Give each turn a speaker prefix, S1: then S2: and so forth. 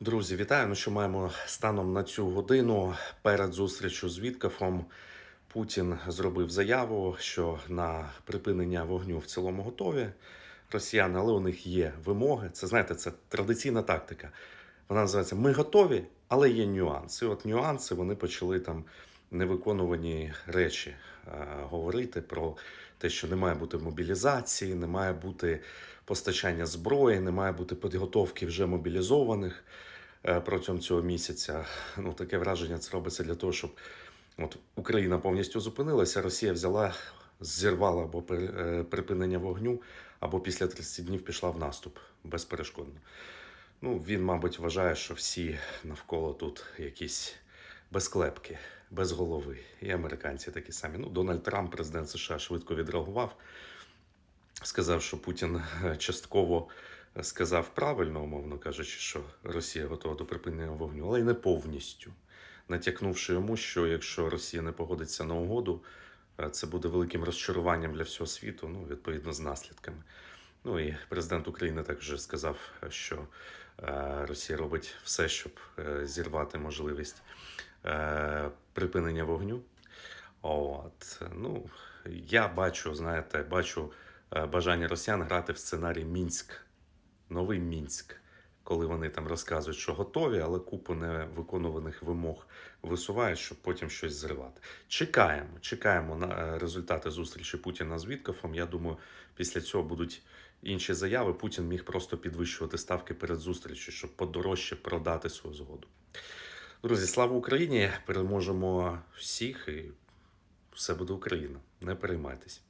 S1: Друзі, вітаю. Ну що маємо станом на цю годину перед зустрічю з Віткафом. Путін зробив заяву, що на припинення вогню в цілому готові росіяни, але у них є вимоги. Це знаєте, це традиційна тактика. Вона називається Ми готові, але є нюанси. От нюанси вони почали там невиконувані речі е, говорити про те, що не має бути мобілізації, не має бути постачання зброї, не має бути підготовки вже мобілізованих е, протягом цього місяця. Ну таке враження це робиться для того, щоб от Україна повністю зупинилася, Росія взяла, зірвала або е, припинення вогню, або після 30 днів пішла в наступ безперешкодно. Ну, він, мабуть, вважає, що всі навколо тут якісь безклепки, без голови. І американці такі самі. Ну, Дональд Трамп, президент США, швидко відреагував. Сказав, що Путін е, частково сказав правильно, умовно кажучи, що Росія готова до припинення вогню, але й не повністю. Натякнувши йому, що якщо Росія не погодиться на угоду, е, це буде великим розчаруванням для всього світу, ну, відповідно, з наслідками. Ну і президент України також сказав, що е, Росія робить все, щоб е, зірвати можливість е, припинення вогню. От, ну, я бачу, знаєте, бачу бажання росіян грати в сценарій Мінськ, новий Мінськ, коли вони там розказують, що готові, але купу невиконуваних вимог висувають, щоб потім щось зривати. Чекаємо, чекаємо на е, результати зустрічі Путіна з Віткофом. Я думаю, після цього будуть інші заяви. Путін міг просто підвищувати ставки перед зустрічю, щоб подорожче продати свою згоду. Друзі, слава Україні! Переможемо всіх і все буде Україна. Не переймайтесь.